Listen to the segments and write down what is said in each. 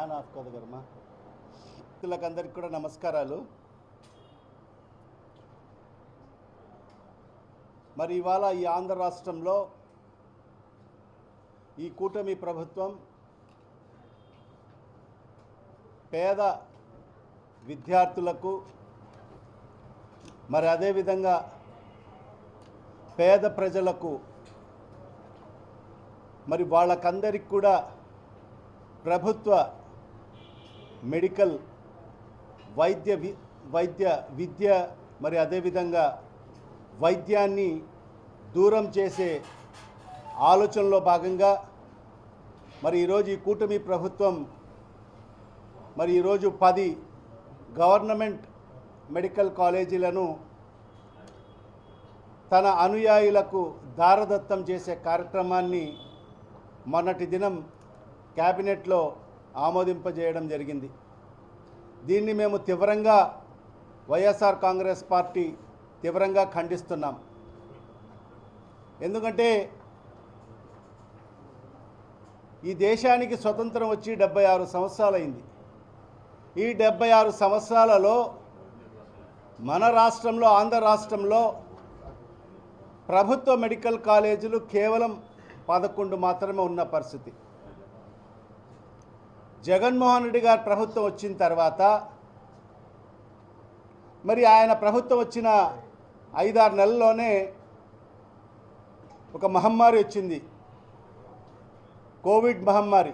Fan of కాదు గర్మా అందరికి కూడా నమస్కారాలు. మరి ఇవాళ ఈ ఆంధ్ర రాష్ట్రంలో ఈ కూటమి ప్రభుత్వం పేద విద్యార్థులకు మరి అదేవిధంగా పేద ప్రజలకు మరి వాళ్ళకందరికి కూడా ప్రభుత్వ మెడికల్ వైద్య వి వైద్య విద్య మరి అదేవిధంగా వైద్యాన్ని దూరం చేసే ఆలోచనలో భాగంగా మరి ఈరోజు ఈ కూటమి ప్రభుత్వం మరి ఈరోజు పది గవర్నమెంట్ మెడికల్ కాలేజీలను తన అనుయాయులకు దారదత్తం చేసే కార్యక్రమాన్ని మొన్నటి దినం క్యాబినెట్లో ఆమోదింపజేయడం జరిగింది. దీన్ని మేము తీవ్రంగా వైఎస్ఆర్ కాంగ్రెస్ పార్టీ తీవ్రంగా ఖండిస్తున్నాం. ఎందుకంటే ఈ దేశానికి స్వతంత్రం వచ్చి డెబ్బై ఆరు సంవత్సరాలైంది. ఈ డెబ్బై ఆరు సంవత్సరాలలో మన రాష్ట్రంలో ఆంధ్ర రాష్ట్రంలో ప్రభుత్వ మెడికల్ కాలేజీలు కేవలం పదకొండు మాత్రమే ఉన్న పరిస్థితి. జగన్మోహన్ రెడ్డి గారు ప్రభుత్వం వచ్చిన తర్వాత మరి ఆయన ప్రభుత్వం వచ్చిన ఐదారు నెలల్లోనే ఒక మహమ్మారి వచ్చింది. కోవిడ్ మహమ్మారి.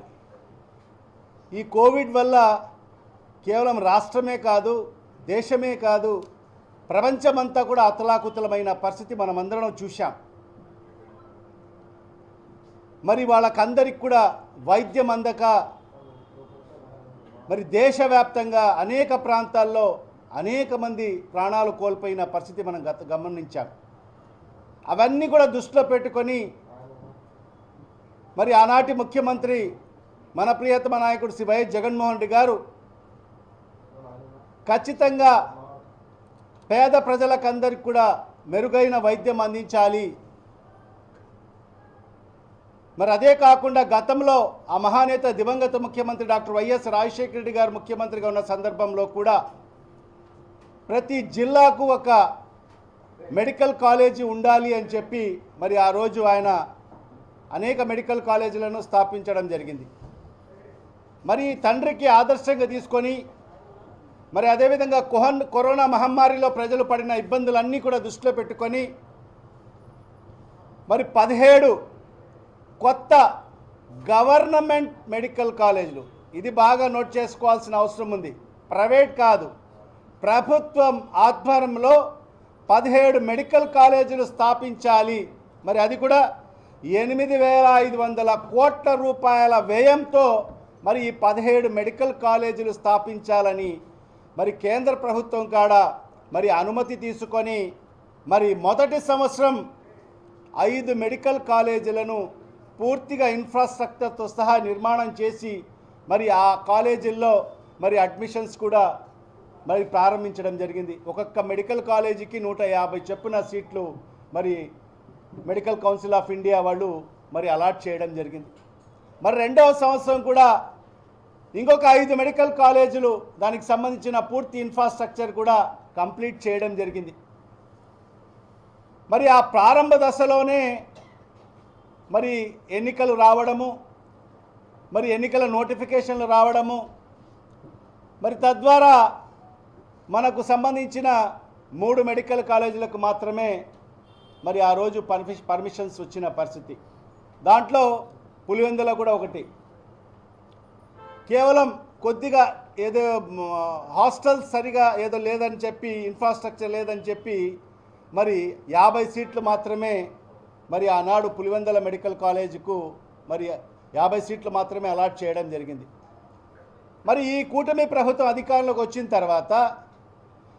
ఈ కోవిడ్ వల్ల కేవలం రాష్ట్రమే కాదు దేశమే కాదు ప్రపంచమంతా కూడా అతలాకుతలమైన పరిస్థితి మనమందరం చూశాం. మరి వాళ్ళకందరికి కూడా వైద్యం అందక మరి దేశవ్యాప్తంగా అనేక ప్రాంతాల్లో అనేక మంది ప్రాణాలు కోల్పోయిన పరిస్థితి మనం గత గమనించాం. అవన్నీ కూడా దృష్టిలో పెట్టుకొని మరి ఆనాటి ముఖ్యమంత్రి మన ప్రియతమ నాయకుడు శ్రీ వైఎస్ జగన్మోహన్ రెడ్డి గారు ఖచ్చితంగా పేద ప్రజలకందరికి కూడా మెరుగైన వైద్యం అందించాలి. మరి అదే కాకుండా గతంలో ఆ మహానేత దివంగత ముఖ్యమంత్రి డాక్టర్ వైఎస్ రాజశేఖర రెడ్డి గారు ముఖ్యమంత్రిగా ఉన్న సందర్భంలో కూడా ప్రతి జిల్లాకు ఒక మెడికల్ కాలేజీ ఉండాలి అని చెప్పి మరి ఆ రోజు ఆయన అనేక మెడికల్ కాలేజీలను స్థాపించడం జరిగింది. మరి తండ్రికి ఆదర్శంగా తీసుకొని మరి అదేవిధంగా కోహన్ కరోనా మహమ్మారిలో ప్రజలు పడిన ఇబ్బందులన్నీ కూడా దృష్టిలో పెట్టుకొని మరి పదిహేడు కొత్త గవర్నమెంట్ మెడికల్ కాలేజీలు. ఇది బాగా నోట్ చేసుకోవాల్సిన అవసరం ఉంది. ప్రైవేట్ కాదు. ప్రభుత్వం ఆధ్వర్యంలో పదిహేడు మెడికల్ కాలేజీలు స్థాపించాలి. మరి అది కూడా ఎనిమిది వేల ఐదు వందల కోట్ల రూపాయల వ్యయంతో మరి ఈ పదిహేడు మెడికల్ కాలేజీలు స్థాపించాలని మరి కేంద్ర ప్రభుత్వం కాడ మరి అనుమతి తీసుకొని మరి మొదటి సంవత్సరం ఐదు మెడికల్ కాలేజీలను పూర్తిగా ఇన్ఫ్రాస్ట్రక్చర్తో సహా నిర్మాణం చేసి మరి ఆ కాలేజీల్లో మరి అడ్మిషన్స్ కూడా మరి ప్రారంభించడం జరిగింది. ఒక్కొక్క మెడికల్ కాలేజీకి నూట యాభై చెప్పున సీట్లు మరి మెడికల్ కౌన్సిల్ ఆఫ్ ఇండియా వాళ్ళు మరి అలాట్ చేయడం జరిగింది. మరి రెండవ సంవత్సరం కూడా ఇంకొక ఐదు మెడికల్ కాలేజీలు దానికి సంబంధించిన పూర్తి ఇన్ఫ్రాస్ట్రక్చర్ కూడా కంప్లీట్ చేయడం జరిగింది. మరి ఆ ప్రారంభ దశలోనే మరి ఎన్నికలు రావడము మరి ఎన్నికల నోటిఫికేషన్లు రావడము మరి తద్వారా మనకు సంబంధించిన మూడు మెడికల్ కాలేజీలకు మాత్రమే మరి ఆ రోజు పర్మిష పర్మిషన్స్ వచ్చిన పరిస్థితి. దాంట్లో పులివెందుల కూడా ఒకటి. కేవలం కొద్దిగా ఏదో హాస్టల్ సరిగా ఏదో లేదని చెప్పి ఇన్ఫ్రాస్ట్రక్చర్ లేదని చెప్పి మరి యాభై సీట్లు మాత్రమే మరి ఆనాడు పులివెందల మెడికల్ కాలేజీకు మరి యాభై సీట్లు మాత్రమే అలాట్ చేయడం జరిగింది. మరి ఈ కూటమి ప్రభుత్వం అధికారంలోకి వచ్చిన తర్వాత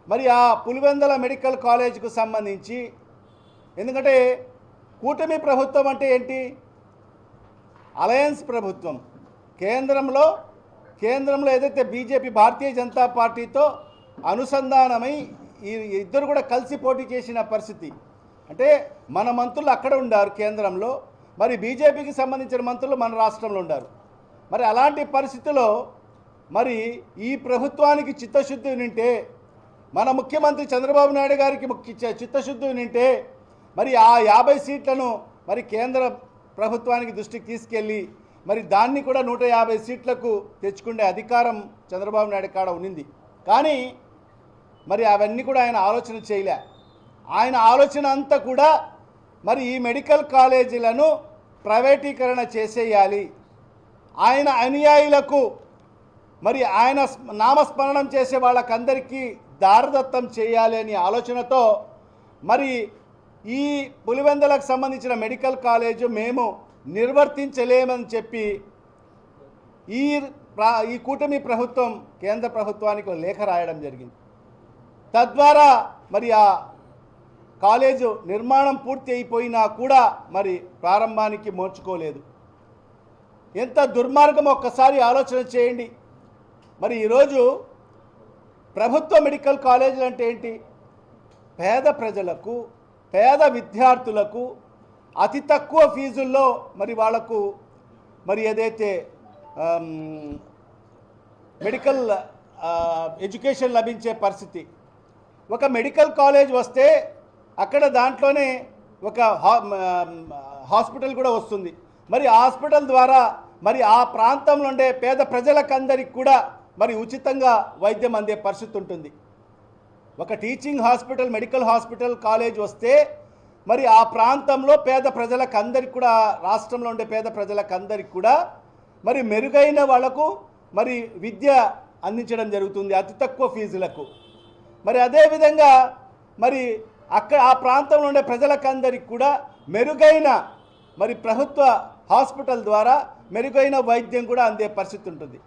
మరి ఆ పులివెందల మెడికల్ కాలేజీకు సంబంధించి ఎందుకంటే కూటమి ప్రభుత్వం అంటే ఏంటి? అలయన్స్ ప్రభుత్వం. కేంద్రంలో కేంద్రంలో ఏదైతే బీజేపీ భారతీయ జనతా పార్టీతో అనుసంధానమై ఈ ఇద్దరు కూడా కలిసి పోటీ చేసిన పరిస్థితి. అంటే మన మంత్రులు అక్కడ ఉండారు కేంద్రంలో. మరి బీజేపీకి సంబంధించిన మంత్రులు మన రాష్ట్రంలో ఉండారు. మరి అలాంటి పరిస్థితిలో మరి ఈ ప్రభుత్వానికి చిత్తశుద్ధి నింటే మన ముఖ్యమంత్రి చంద్రబాబు నాయుడు గారికి ముఖ్య చిత్తశుద్ధి నింటే మరి ఆ యాభై సీట్లను మరి కేంద్ర ప్రభుత్వానికి దృష్టికి తీసుకెళ్ళి మరి దాన్ని కూడా నూట యాభై సీట్లకు తెచ్చుకునే అధికారం చంద్రబాబు నాయుడు కాడ ఉన్నింది. కానీ మరి అవన్నీ కూడా ఆయన ఆలోచన చేయలే. ఆయన ఆలోచన అంతా కూడా మరి ఈ మెడికల్ కాలేజీలను ప్రైవేటీకరణ చేసేయాలి. ఆయన అనుయాయులకు మరి ఆయన నామస్మరణం చేసే వాళ్ళకందరికీ దారదత్తం చేయాలి అనే ఆలోచనతో మరి ఈ పులివెందలకు సంబంధించిన మెడికల్ కాలేజ్ మేము నిర్వర్తించలేమని చెప్పి ఈ ప్రా- ఈ కూటమి ప్రభుత్వం కేంద్ర ప్రభుత్వానికి లేఖ రాయడం జరిగింది. తద్వారా మరి ఆ కాలేజు నిర్మాణం పూర్తి అయిపోయినా కూడా మరి ప్రారంభానికి మోర్చుకోలేదు. ఎంత దుర్మార్గం ఒక్కసారి ఆలోచన చేయండి. మరి ఈరోజు ప్రభుత్వ మెడికల్ కాలేజీలు అంటే ఏంటి? పేద ప్రజలకు పేద విద్యార్థులకు అతి తక్కువ ఫీజుల్లో మరి వాళ్ళకు మరి ఏదైతే మెడికల్ ఎడ్యుకేషన్ లభించే పరిస్థితి. ఒక మెడికల్ కాలేజ్ వస్తే అక్కడ దాంట్లోనే ఒక హాస్పిటల్ కూడా వస్తుంది. మరి హాస్పిటల్ ద్వారా మరి ఆ ప్రాంతంలో ఉండే పేద ప్రజలకందరికి కూడా మరి ఉచితంగా వైద్యం అందే పరిస్థితి ఉంటుంది. ఒక teaching hospital medical hospital college వస్తే మరి ఆ ప్రాంతంలో పేద ప్రజలకందరికి కూడా రాష్ట్రంలో ఉండే పేద ప్రజలకందరికి కూడా మరి మెరుగైన వాళ్ళకు మరి విద్య అందించడం జరుగుతుంది అతి తక్కువ ఫీజులకు. మరి అదేవిధంగా మరి అక్కడ ఆ ప్రాంతంలో ఉండే ప్రజలకందరికి కూడా మెరుగైన మరి ప్రభుత్వ హాస్పిటల్ ద్వారా మెరుగైన వైద్యం కూడా అందే పరిస్థితి ఉంటుంది.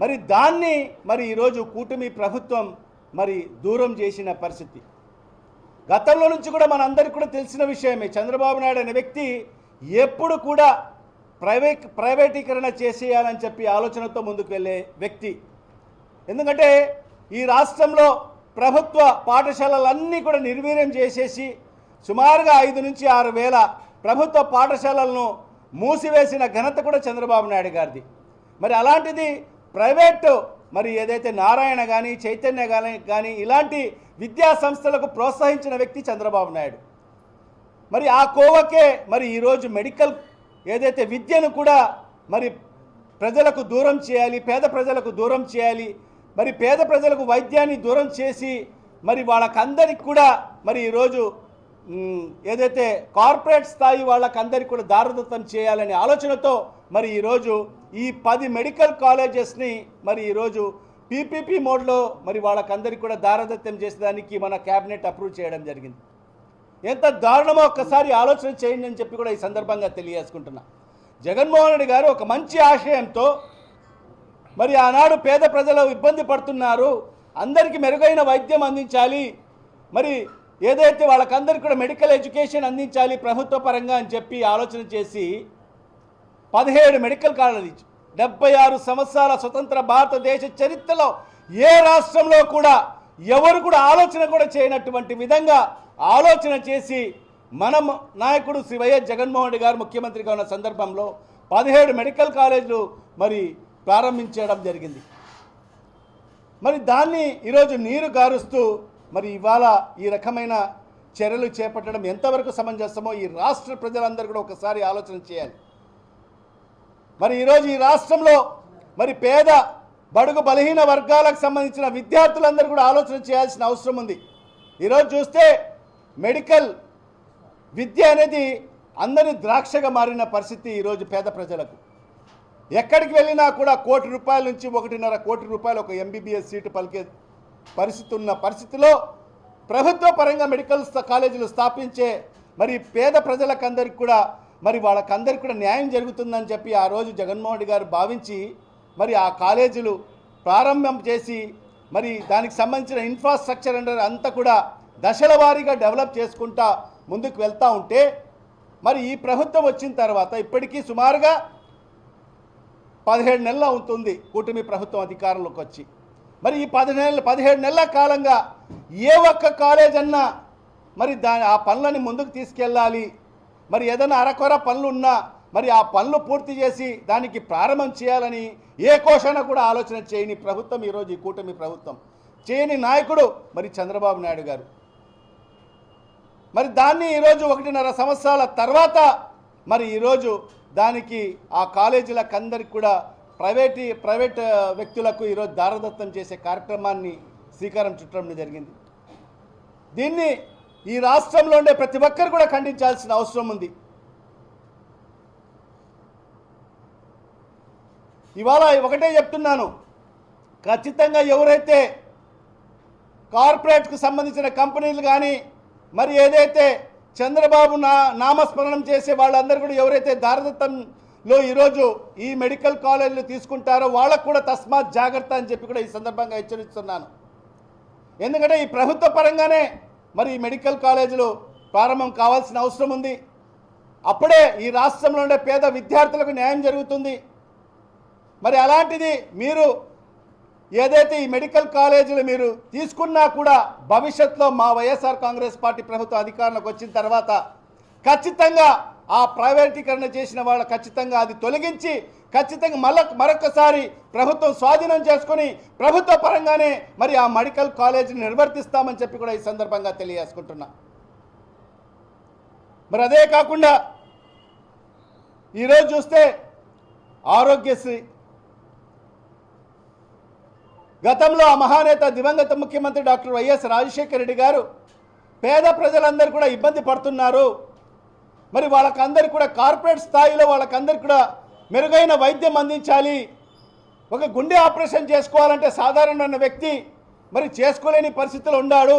మరి దాన్ని మరి ఈరోజు కూటమి ప్రభుత్వం మరి దూరం చేసిన పరిస్థితి. గతంలో నుంచి కూడా మనందరికీ కూడా తెలిసిన విషయమే చంద్రబాబు నాయుడు అనే వ్యక్తి ఎప్పుడు కూడా ప్రైవేట్ ప్రైవేటీకరణ చేసేయాలని చెప్పి ఆలోచనతో ముందుకు వెళ్ళే వ్యక్తి. ఎందుకంటే ఈ రాష్ట్రంలో ప్రభుత్వ పాఠశాలలన్నీ కూడా నిర్వీర్యం చేసేసి సుమారుగా ఐదు నుంచి ఆరు వేల ప్రభుత్వ పాఠశాలలను మూసివేసిన ఘనత కూడా చంద్రబాబు నాయుడు గారిది. మరి అలాంటిది ప్రైవేటు మరి ఏదైతే నారాయణ కానీ చైతన్య కానీ కానీ ఇలాంటి విద్యా సంస్థలకు ప్రోత్సహించిన వ్యక్తి చంద్రబాబు నాయుడు. మరి ఆ కోవకే మరి ఈరోజు మెడికల్ ఏదైతే విద్యను కూడా మరి ప్రజలకు దూరం చేయాలి పేద ప్రజలకు దూరం చేయాలి మరి పేద ప్రజలకు వైద్యాన్ని దూరం చేసి మరి వాళ్ళకందరికి కూడా మరి ఈరోజు ఏదైతే కార్పొరేట్ స్థాయి వాళ్ళకందరికీ కూడా దారదత్తం చేయాలనే ఆలోచనతో మరి ఈరోజు ఈ పది మెడికల్ కాలేజెస్ని మరి ఈరోజు పీపీపీ మోడ్లో మరి వాళ్ళకందరికి కూడా దారదత్తం చేసేదానికి మన క్యాబినెట్ అప్రూవ్ చేయడం జరిగింది. ఎంత దారుణమో ఒక్కసారి ఆలోచన చేయండి అని చెప్పి కూడా ఈ సందర్భంగా తెలియజేసుకుంటున్నా. జగన్మోహన్ రెడ్డి గారు ఒక మంచి ఆశయంతో మరి ఆనాడు పేద ప్రజలు ఇబ్బంది పడుతున్నారు. అందరికీ మెరుగైన వైద్యం అందించాలి. మరి ఏదైతే వాళ్ళకందరికీ కూడా మెడికల్ ఎడ్యుకేషన్ అందించాలి ప్రభుత్వ పరంగా అని చెప్పి ఆలోచన చేసి పదిహేడు మెడికల్ కాలేజీ డెబ్బై ఆరు సంవత్సరాల స్వతంత్ర భారతదేశ చరిత్రలో ఏ రాష్ట్రంలో కూడా ఎవరు కూడా ఆలోచన కూడా చేయనటువంటి విధంగా ఆలోచన చేసి మనం నాయకుడు శ్రీ వైఎస్ జగన్మోహన్ రెడ్డి గారు ముఖ్యమంత్రిగా ఉన్న సందర్భంలో పదిహేడు మెడికల్ కాలేజీలు మరి ప్రారంభించడం జరిగింది. మరి దాన్ని ఈరోజు నీరు గారుస్తూ మరి ఇవాళ ఈ రకమైన చర్యలు చేపట్టడం ఎంతవరకు సమంజసమో ఈ రాష్ట్ర ప్రజలందరూ కూడా ఒకసారి ఆలోచన చేయాలి. మరి ఈరోజు ఈ రాష్ట్రంలో మరి పేద బడుగు బలహీన వర్గాలకు సంబంధించిన విద్యార్థులందరూ కూడా ఆలోచన చేయాల్సిన అవసరం ఉంది. ఈరోజు చూస్తే మెడికల్ విద్య అనేది అందరి ద్రాక్షగా మారిన పరిస్థితి ఈరోజు పేద ప్రజలకు. ఎక్కడికి వెళ్ళినా కూడా కోటి రూపాయల నుంచి ఒకటిన్నర కోటి రూపాయలు ఒక ఎంబీబీఎస్ సీటు పలికే పరిస్థితి ఉన్న పరిస్థితిలో ప్రభుత్వ పరంగా మెడికల్ కాలేజీలు స్థాపించే మరి పేద ప్రజలకందరికి కూడా మరి వాళ్ళకందరికి కూడా న్యాయం జరుగుతుందని చెప్పి ఆ రోజు జగన్మోహన్ రెడ్డి గారు భావించి మరి ఆ కాలేజీలు ప్రారంభం చేసి మరి దానికి సంబంధించిన ఇన్ఫ్రాస్ట్రక్చర్ అండర్ అంతా కూడా దశల వారీగా డెవలప్ చేసుకుంటా ముందుకు వెళ్తూ ఉంటే మరి ఈ ప్రభుత్వం వచ్చిన తర్వాత ఇప్పటికీ సుమారుగా పదిహేడు నెలలు అవుతుంది కూటమి ప్రభుత్వం అధికారంలోకి వచ్చి. మరి ఈ పదిహేను పదిహేడు నెలల కాలంగా ఏ ఒక్క కాలేజ్ అన్నా మరి దాని ఆ పనులని ముందుకు తీసుకెళ్ళాలి. మరి ఏదైనా అరకొర పనులు ఉన్నా మరి ఆ పనులు పూర్తి చేసి దానికి ప్రారంభం చేయాలని ఏ కోశాన కూడా ఆలోచన చేయని ప్రభుత్వం ఈరోజు ఈ కూటమి ప్రభుత్వం. చేయని నాయకుడు మరి చంద్రబాబు నాయుడు గారు. మరి దాన్ని ఈరోజు ఒకటిన్నర సంవత్సరాల తర్వాత మరి ఈరోజు దానికి ఆ కాలేజీలకు అందరికి కూడా ప్రైవేట్ ప్రైవేట్ వ్యక్తులకు ఈరోజు దారదత్తం చేసే కార్యక్రమాన్ని శ్రీకారం చుట్టడం జరిగింది. దీన్ని ఈ రాష్ట్రంలో ఉండే ప్రతి ఒక్కరు కూడా ఖండించాల్సిన అవసరం ఉంది. ఇవాళ ఒకటే చెప్తున్నాను. ఖచ్చితంగా ఎవరైతే కార్పొరేట్కు సంబంధించిన కంపెనీలు కానీ మరి ఏదైతే చంద్రబాబు నా నామస్మరణం చేసే వాళ్ళందరూ కూడా ఎవరైతే దారదత్తంలో ఈరోజు ఈ మెడికల్ కాలేజీలు తీసుకుంటారో వాళ్ళకు కూడా తస్మాత్ జాగ్రత్త అని చెప్పి కూడా ఈ సందర్భంగా హెచ్చరిస్తున్నాను. ఎందుకంటే ఈ ప్రభుత్వ పరంగానే మరి ఈ మెడికల్ కాలేజీలు ప్రారంభం కావాల్సిన అవసరం ఉంది. అప్పుడే ఈ రాష్ట్రంలో ఉండే పేద విద్యార్థులకు న్యాయం జరుగుతుంది. మరి అలాంటిది మీరు ఏదైతే ఈ మెడికల్ కాలేజీలు మీరు తీసుకున్నా కూడా భవిష్యత్తులో మా వైఎస్ఆర్ కాంగ్రెస్ పార్టీ ప్రభుత్వం అధికారంలోకి వచ్చిన తర్వాత ఖచ్చితంగా ఆ ప్రైవేటీకరణ చేసిన వాళ్ళు ఖచ్చితంగా అది తొలగించి ఖచ్చితంగా మళ్ళ మరొకసారి ప్రభుత్వం స్వాధీనం చేసుకొని ప్రభుత్వ పరంగానే మరి ఆ మెడికల్ కాలేజీని నిర్వర్తిస్తామని చెప్పి కూడా ఈ సందర్భంగా తెలియజేసుకుంటున్నా. మరి అదే కాకుండా ఈరోజు చూస్తే ఆరోగ్యశ్రీ గతంలో ఆ మహానేత దివంగత ముఖ్యమంత్రి డాక్టర్ వైఎస్ రాజశేఖర రెడ్డి గారు పేద ప్రజలందరూ కూడా ఇబ్బంది పడుతున్నారు. మరి వాళ్ళకందరికీ కూడా కార్పొరేట్ స్థాయిలో వాళ్ళకందరికీ కూడా మెరుగైన వైద్యం అందించాలి. ఒక గుండె ఆపరేషన్ చేసుకోవాలంటే సాధారణమైన వ్యక్తి మరి చేసుకోలేని పరిస్థితిలో ఉన్నాడు.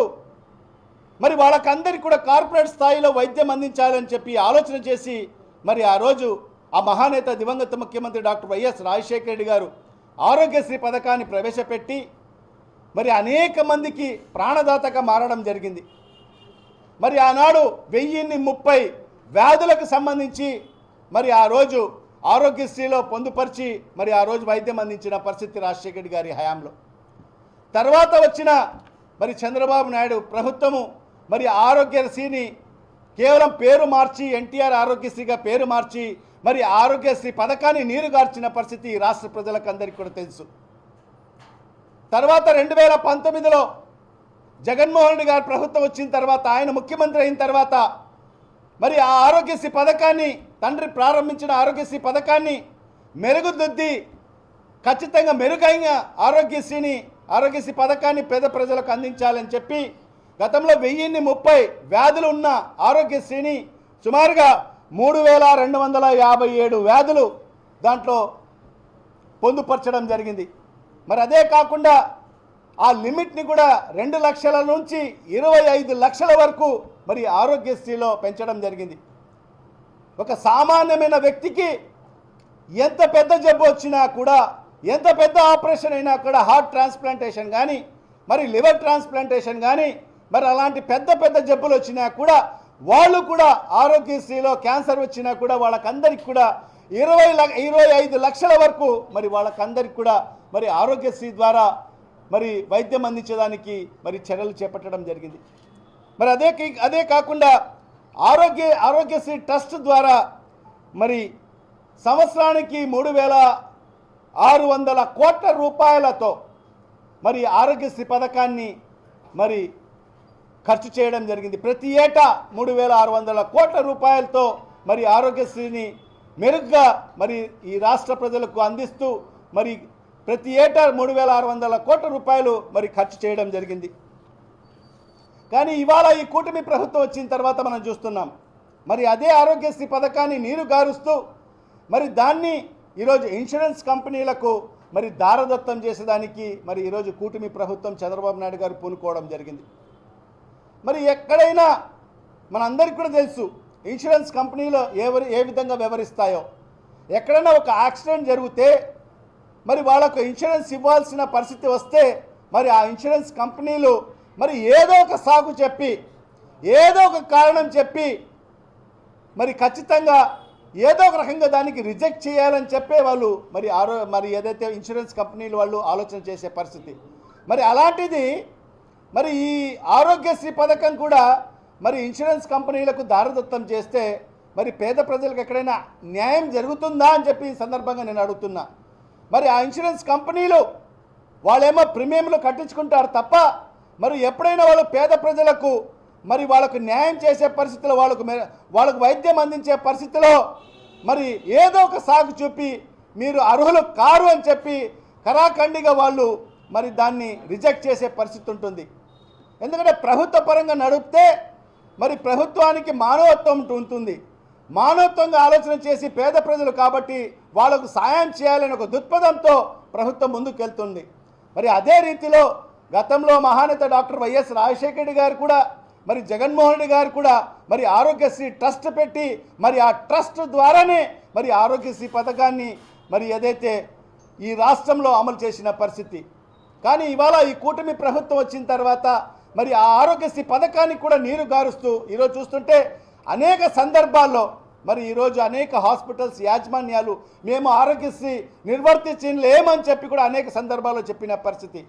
మరి వాళ్ళకందరికీ కూడా కార్పొరేట్ స్థాయిలో వైద్యం అందించాలని చెప్పి ఆలోచన చేసి మరి ఆ రోజు ఆ మహానేత దివంగత ముఖ్యమంత్రి డాక్టర్ వైఎస్ రాజశేఖర రెడ్డి గారు ఆరోగ్యశ్రీ పథకాన్ని ప్రవేశపెట్టి మరి అనేక మందికి ప్రాణదాతగా మారడం జరిగింది. మరి ఆనాడు వెయ్యిన్ని ముప్పై వ్యాధులకు సంబంధించి మరి ఆ రోజు ఆరోగ్యశ్రీలో పొందుపరిచి మరి ఆ రోజు వైద్యం అందించిన పరిస్థితి రాజశేఖర రెడ్డి గారి హయాంలో. తర్వాత వచ్చిన మరి చంద్రబాబు నాయుడు ప్రభుత్వము మరి ఆరోగ్యశ్రీని కేవలం పేరు మార్చి ఎన్టీఆర్ ఆరోగ్యశ్రీగా పేరు మార్చి మరి ఆరోగ్యశ్రీ పథకాన్ని నీరుగార్చిన పరిస్థితి రాష్ట్ర ప్రజలకు అందరికీ కూడా తెలుసు. తర్వాత రెండు వేల పంతొమ్మిదిలో జగన్మోహన్ రెడ్డి గారి ప్రభుత్వం వచ్చిన తర్వాత ఆయన ముఖ్యమంత్రి అయిన తర్వాత మరి ఆ ఆరోగ్యశ్రీ పథకాన్ని తండ్రి ప్రారంభించిన ఆరోగ్యశ్రీ పథకాన్ని మెరుగుదిద్ది ఖచ్చితంగా మెరుగైన ఆరోగ్యశ్రీని ఆరోగ్యశ్రీ పథకాన్ని పేద ప్రజలకు అందించాలని చెప్పి గతంలో వెయ్యిన్ని ముప్పై వ్యాధులు ఉన్న ఆరోగ్యశ్రీని సుమారుగా మూడు వేల రెండు వందల యాభై ఏడు వ్యాధులు దాంట్లో పొందుపరచడం జరిగింది. మరి అదే కాకుండా ఆ లిమిట్ని కూడా రెండు లక్షల నుంచి ఇరవై ఐదు లక్షల వరకు మరి ఆరోగ్యశ్రీలో పెంచడం జరిగింది. ఒక సామాన్యమైన వ్యక్తికి ఎంత పెద్ద జబ్బు వచ్చినా కూడా ఎంత పెద్ద ఆపరేషన్ అయినా కూడా హార్ట్ ట్రాన్స్ప్లాంటేషన్ కానీ మరి లివర్ ట్రాన్స్ప్లాంటేషన్ కానీ మరి అలాంటి పెద్ద పెద్ద జబ్బులు వచ్చినా కూడా వాళ్ళు కూడా ఆరోగ్యశ్రీలో క్యాన్సర్ వచ్చినా కూడా వాళ్ళకందరికి కూడా ఇరవై ల ఇరవై ఐదు లక్షల వరకు మరి వాళ్ళకందరికి కూడా మరి ఆరోగ్యశ్రీ ద్వారా మరి వైద్యం అందించడానికి మరి చర్యలు చేపట్టడం జరిగింది. మరి అదే అదే కాకుండా ఆరోగ్య ఆరోగ్యశ్రీ ట్రస్ట్ ద్వారా మరి సంవత్సరానికి మూడు వేల ఆరు వందల కోట్ల రూపాయలతో మరి ఆరోగ్యశ్రీ పథకాన్ని మరి ఖర్చు చేయడం జరిగింది. ప్రతి ఏటా మూడు వేల ఆరు వందల కోట్ల రూపాయలతో మరి ఆరోగ్యశ్రీని మెరుగ్గా మరి ఈ రాష్ట్ర ప్రజలకు అందిస్తూ మరి ప్రతి ఏటా మూడు వేల ఆరు వందల కోట్ల రూపాయలు మరి ఖర్చు చేయడం జరిగింది. కానీ ఇవాళ ఈ కూటమి ప్రభుత్వం వచ్చిన తర్వాత మనం చూస్తున్నాం. మరి అదే ఆరోగ్యశ్రీ పథకాన్ని నీరు గారుస్తూ మరి దాన్ని ఈరోజు ఇన్సూరెన్స్ కంపెనీలకు మరి దారదత్తం చేసేదానికి మరి ఈరోజు కూటమి ప్రభుత్వం చంద్రబాబు నాయుడు గారు పూనుకోవడం జరిగింది. మరి ఎక్కడైనా మనందరికీ కూడా తెలుసు ఇన్సూరెన్స్ కంపెనీలు ఎవరి ఏ విధంగా వ్యవహరిస్తాయో. ఎక్కడైనా ఒక యాక్సిడెంట్ జరిగితే మరి వాళ్ళకు ఇన్సూరెన్స్ ఇవ్వాల్సిన పరిస్థితి వస్తే మరి ఆ ఇన్సూరెన్స్ కంపెనీలు మరి ఏదో ఒక సాగు చెప్పి ఏదో ఒక కారణం చెప్పి మరి ఖచ్చితంగా ఏదో ఒక రకంగా దానికి రిజెక్ట్ చేయాలని చెప్పే వాళ్ళు మరి ఆరో మరి ఏదైతే ఇన్సూరెన్స్ కంపెనీలు వాళ్ళు ఆలోచన చేసే పరిస్థితి. మరి అలాంటిది మరి ఈ ఆరోగ్యశ్రీ పథకం కూడా మరి ఇన్సూరెన్స్ కంపెనీలకు దారదత్తం చేస్తే మరి పేద ప్రజలకు ఎక్కడైనా న్యాయం జరుగుతుందా అని చెప్పి ఈ సందర్భంగా నేను అడుగుతున్నా. మరి ఆ ఇన్సూరెన్స్ కంపెనీలు వాళ్ళేమో ప్రీమియంలు కట్టించుకుంటారు తప్ప మరి ఎప్పుడైనా వాళ్ళు పేద ప్రజలకు మరి వాళ్ళకు న్యాయం చేసే పరిస్థితిలో వాళ్ళకు వాళ్ళకు వైద్యం అందించే పరిస్థితిలో మరి ఏదో ఒక సాగు చూపి మీరు అర్హులు కారు అని చెప్పి కరాఖండిగా వాళ్ళు మరి దాన్ని రిజెక్ట్ చేసే పరిస్థితి ఉంటుంది. ఎందుకంటే ప్రభుత్వ పరంగా నడిపితే మరి ప్రభుత్వానికి మానవత్వం ఉంటుంది. మానవత్వంగా ఆలోచన చేసి పేద ప్రజలు కాబట్టి వాళ్ళకు సాయం చేయాలని ఒక దృక్పథంతో ప్రభుత్వం ముందుకెళ్తుంది. మరి అదే రీతిలో గతంలో మహానేత డాక్టర్ వైఎస్ రాజశేఖర రెడ్డి గారు కూడా మరి జగన్మోహన్ రెడ్డి గారు కూడా మరి ఆరోగ్యశ్రీ ట్రస్ట్ పెట్టి మరి ఆ ట్రస్ట్ ద్వారానే మరి ఆరోగ్యశ్రీ పథకాన్ని మరి ఏదైతే ఈ రాష్ట్రంలో అమలు చేసిన పరిస్థితి. కానీ ఇవాళ ఈ కూటమి ప్రభుత్వం వచ్చిన తర్వాత మరి ఆ ఆరోగ్యశ్రీ పథకానికి కూడా నీరు గారుస్తూ ఈరోజు చూస్తుంటే అనేక సందర్భాల్లో మరి ఈరోజు అనేక హాస్పిటల్స్ యాజమాన్యాలు మేము ఆరోగ్యశ్రీ నిర్వర్తించలేమని చెప్పి కూడా అనేక సందర్భాల్లో చెప్పిన పరిస్థితి.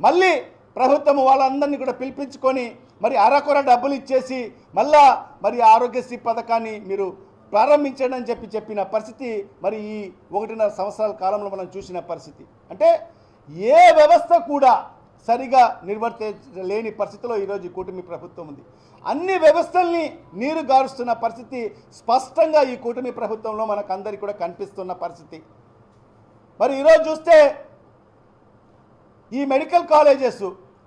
మళ్ళీ ప్రభుత్వం వాళ్ళందరినీ కూడా పిలిపించుకొని మరి అరకొర డబ్బులు ఇచ్చేసి మళ్ళా మరి ఆరోగ్యశ్రీ పథకాన్ని మీరు ప్రారంభించండి అని చెప్పి చెప్పిన పరిస్థితి మరి ఈ ఒకటిన్నర సంవత్సరాల కాలంలో మనం చూసిన పరిస్థితి. అంటే ఏ వ్యవస్థ కూడా సరిగా నిర్వర్తించలేని పరిస్థితిలో ఈరోజు కూటమి ప్రభుత్వం ఉంది. అన్ని వ్యవస్థల్ని నీరు గారుస్తున్న పరిస్థితి స్పష్టంగా ఈ కూటమి ప్రభుత్వంలో మనకందరికీ కూడా కనిపిస్తున్న పరిస్థితి. మరి ఈరోజు చూస్తే ఈ మెడికల్ కాలేజెస్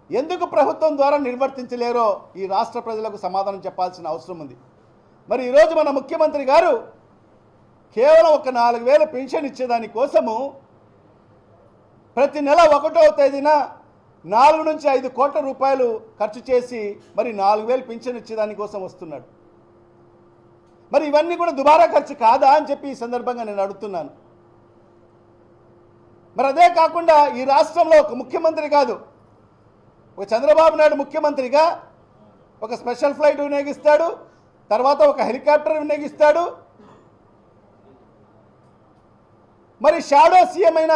ఎందుకు ప్రభుత్వం ద్వారా నిర్వర్తించలేరో ఈ రాష్ట్ర ప్రజలకు సమాధానం చెప్పాల్సిన అవసరం ఉంది. మరి ఈరోజు మన ముఖ్యమంత్రి గారు కేవలం ఒక నాలుగు వేల పెన్షన్ ఇచ్చేదాని కోసము ప్రతి నెల ఒకటో తేదీన నాలుగు నుంచి ఐదు కోట్ల రూపాయలు ఖర్చు చేసి మరి నాలుగు వేలు పింఛన్ ఇచ్చేదాని కోసం వస్తున్నాడు. మరి ఇవన్నీ కూడా దుబారా ఖర్చు కాదా అని చెప్పి ఈ సందర్భంగా నేను అడుగుతున్నాను. మరి అదే కాకుండా ఈ రాష్ట్రంలో ఒక ముఖ్యమంత్రి కాదు ఒక చంద్రబాబు నాయుడు ముఖ్యమంత్రిగా ఒక స్పెషల్ ఫ్లైట్ వినియోగిస్తాడు తర్వాత ఒక హెలికాప్టర్ వినియోగిస్తాడు. మరి షాడో సీఎం అయిన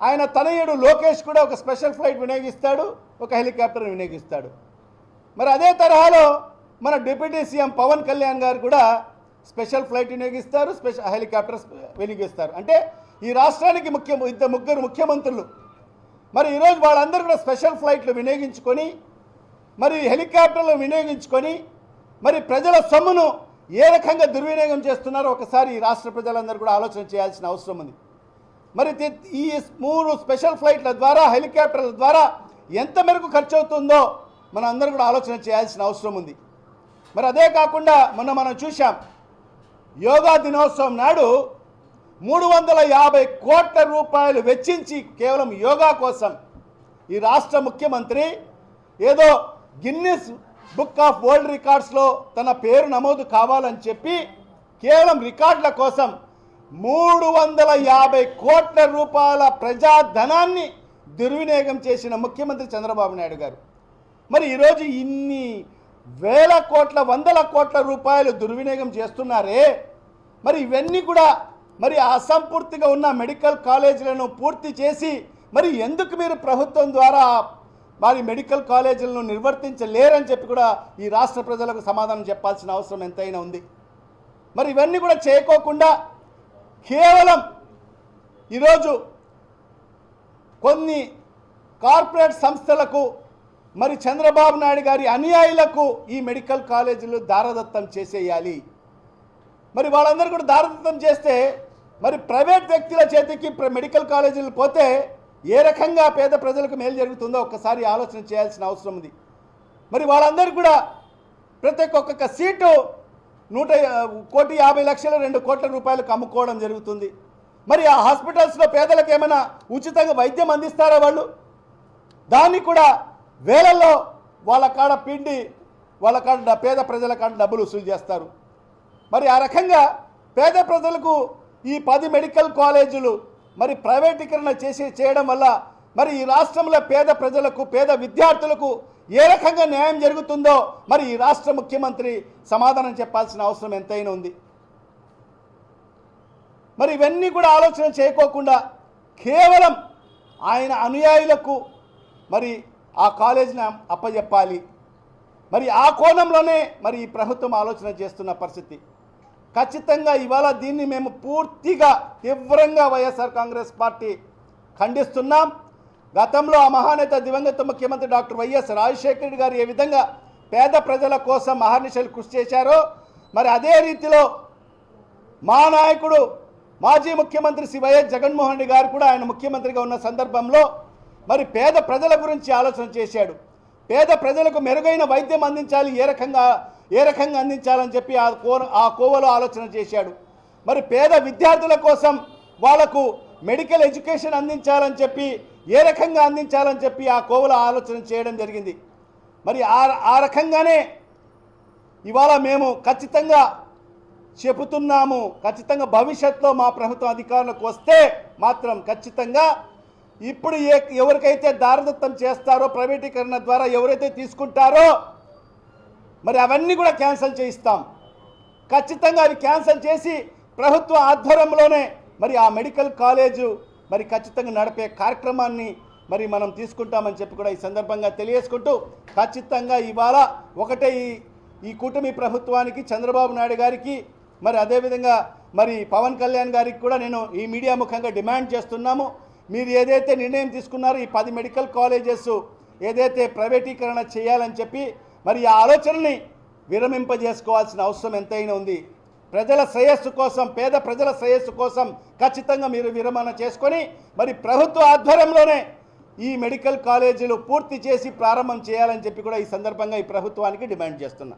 ఆయన తనయుడు లోకేష్ కూడా ఒక స్పెషల్ ఫ్లైట్ వినియోగిస్తాడు ఒక హెలికాప్టర్ వినియోగిస్తాడు. మరి అదే తరహాలో మన డిప్యూటీ సీఎం పవన్ కళ్యాణ్ గారు కూడా స్పెషల్ ఫ్లైట్ వినియోగిస్తారు స్పెషల్ హెలికాప్టర్ వినియోగిస్తారు. అంటే ఈ రాష్ట్రానికి ముఖ్య ఇద్దరు ముగ్గురు ముఖ్యమంత్రులు. మరి ఈరోజు వాళ్ళందరూ కూడా స్పెషల్ ఫ్లైట్లు వినియోగించుకొని మరి హెలికాప్టర్లు వినియోగించుకొని మరి ప్రజల సొమ్మును ఏ రకంగా దుర్వినియోగం చేస్తున్నారో ఒకసారి ఈ రాష్ట్ర ప్రజలందరూ కూడా ఆలోచన చేయాల్సిన అవసరం ఉంది. మరి ఈ మూడు స్పెషల్ ఫ్లైట్ల ద్వారా హెలికాప్టర్ల ద్వారా ఎంత మేరకు ఖర్చు అవుతుందో మనం అందరం కూడా ఆలోచన చేయాల్సిన అవసరం ఉంది. మరి అదే కాకుండా మొన్న మనం చూసాం యోగా దినోత్సవం నాడు మూడు వందల యాభై కోట్ల రూపాయలు వెచ్చించి కేవలం యోగా కోసం ఈ రాష్ట్ర ముఖ్యమంత్రి ఏదో గిన్నిస్ బుక్ ఆఫ్ వరల్డ్ రికార్డ్స్లో తన పేరు నమోదు కావాలని చెప్పి కేవలం రికార్డుల కోసం మూడు వందల యాభై కోట్ల రూపాయల ప్రజాధనాన్ని దుర్వినియోగం చేసిన ముఖ్యమంత్రి చంద్రబాబు నాయుడు గారు. మరి ఈరోజు ఇన్ని వేల కోట్ల వందల కోట్ల రూపాయలు దుర్వినియోగం చేస్తున్నారే? మరి ఇవన్నీ కూడా మరి అసంపూర్తిగా ఉన్న మెడికల్ కాలేజీలను పూర్తి చేసి మరి ఎందుకు మీరు ప్రభుత్వం ద్వారా మరి మెడికల్ కాలేజీలను నిర్వర్తించలేరని చెప్పి కూడా ఈ రాష్ట్ర ప్రజలకు సమాధానం చెప్పాల్సిన అవసరం ఎంతైనా ఉంది. మరి ఇవన్నీ కూడా చేయకోకుండా కేవలం ఈరోజు కొన్ని కార్పొరేట్ సంస్థలకు మరి చంద్రబాబు నాయుడు గారి అనుయాయులకు ఈ మెడికల్ కాలేజీలు దారదత్తం చేసేయాలి. మరి వాళ్ళందరూ కూడా దారదత్తం చేస్తే మరి ప్రైవేట్ వ్యక్తుల చేతికి ప్ర- మెడికల్ కాలేజీలు పోతే ఏ రకంగా పేద ప్రజలకు మేలు జరుగుతుందో ఒక్కసారి ఆలోచన చేయాల్సిన అవసరం ఉంది. మరి వాళ్ళందరూ కూడా ప్రతి ఒక్కొక్క సీటు నూట కోటి యాభై లక్షల రెండు కోట్ల రూపాయలకు అమ్ముకోవడం జరుగుతుంది. మరి ఆ హాస్పిటల్స్లో పేదలకు ఏమైనా ఉచితంగా వైద్యం అందిస్తారా వాళ్ళు? దాన్ని కూడా వేలల్లో వాళ్ళ కాడ పిండి వాళ్ళ కాడ పేద ప్రజల కాడ డబ్బులు వసూలు చేస్తారు. మరి ఆ రకంగా పేద ప్రజలకు ఈ పది మెడికల్ కాలేజీలు మరి ప్రైవేటీకరణ చేసి చేయడం వల్ల మరి ఈ రాష్ట్రంలో పేద ప్రజలకు పేద విద్యార్థులకు ఏ రకంగా న్యాయం జరుగుతుందో మరి ఈ రాష్ట్ర ముఖ్యమంత్రి సమాధానం చెప్పాల్సిన అవసరం ఎంతైనా ఉంది. మరి ఇవన్నీ కూడా ఆలోచన చేయకోకుండా కేవలం ఆయన అనుయాయులకు మరి ఆ కాలేజీని అప్పజెప్పాలి. మరి ఆ కోణంలోనే మరి ఈ ప్రభుత్వం ఆలోచన చేస్తున్న పరిస్థితి. ఖచ్చితంగా ఇవాళ దీన్ని మేము పూర్తిగా తీవ్రంగా వైఎస్ఆర్ కాంగ్రెస్ పార్టీ ఖండిస్తున్నాం. గతంలో ఆ మహానేత దివంగత ముఖ్యమంత్రి డాక్టర్ వైఎస్ రాజశేఖర రెడ్డి గారు ఏ విధంగా పేద ప్రజల కోసం మహర్నిశలు కృషి చేశారో మరి అదే రీతిలో మా నాయకుడు మాజీ ముఖ్యమంత్రి శ్రీ వైఎస్ జగన్మోహన్ రెడ్డి గారు కూడా ఆయన ముఖ్యమంత్రిగా ఉన్న సందర్భంలో మరి పేద ప్రజల గురించి ఆలోచన చేశాడు. పేద ప్రజలకు మెరుగైన వైద్యం అందించాలి ఏ రకంగా ఏ రకంగా అందించాలని చెప్పి ఆ కో ఆ కోవలో ఆలోచన చేశాడు. మరి పేద విద్యార్థుల కోసం వాళ్ళకు మెడికల్ ఎడ్యుకేషన్ అందించాలని చెప్పి ఏ రకంగా అందించాలని చెప్పి ఆ కోవల ఆలోచన చేయడం జరిగింది. మరి ఆ ఆ రకంగానే ఇవాళ మేము ఖచ్చితంగా చెబుతున్నాము ఖచ్చితంగా భవిష్యత్తులో మా ప్రభుత్వం అధికారంలోకి వస్తే మాత్రం ఖచ్చితంగా ఇప్పుడు ఏ ఎవరికైతే దారదత్తం చేస్తారో ప్రైవేటీకరణ ద్వారా ఎవరైతే తీసుకుంటారో మరి అవన్నీ కూడా క్యాన్సిల్ చేయిస్తాం. ఖచ్చితంగా అవి క్యాన్సిల్ చేసి ప్రభుత్వ ఆధ్వర్యంలోనే మరి ఆ మెడికల్ కాలేజు మరి ఖచ్చితంగా నడిపే కార్యక్రమాన్ని మరి మనం తీసుకుంటామని చెప్పి కూడా ఈ సందర్భంగా తెలియజేసుకుంటూ ఖచ్చితంగా ఇవాళ ఒకటే ఈ ఈ కూటమి ప్రభుత్వానికి చంద్రబాబు నాయుడు గారికి మరి అదేవిధంగా మరి పవన్ కళ్యాణ్ గారికి కూడా నేను ఈ మీడియా ముఖంగా డిమాండ్ చేస్తున్నాము. మీరు ఏదైతే నిర్ణయం తీసుకున్నారో ఈ పది మెడికల్ కాలేజెస్ ఏదైతే ప్రైవేటీకరణ చేయాలని చెప్పి మరి ఆ ఆలోచనని విరమింపజేసుకోవాల్సిన అవసరం ఎంతైనా ఉంది. ప్రజల శ్రేయస్సు కోసం పేద ప్రజల శ్రేయస్సు కోసం ఖచ్చితంగా మీరు విరమణ చేసుకొని మరి ప్రభుత్వ ఆధ్వర్యంలోనే ఈ మెడికల్ కాలేజీలు పూర్తి చేసి ప్రారంభం చేయాలని చెప్పి కూడా ఈ సందర్భంగా ఈ ప్రభుత్వానికి డిమాండ్ చేస్తున్నా.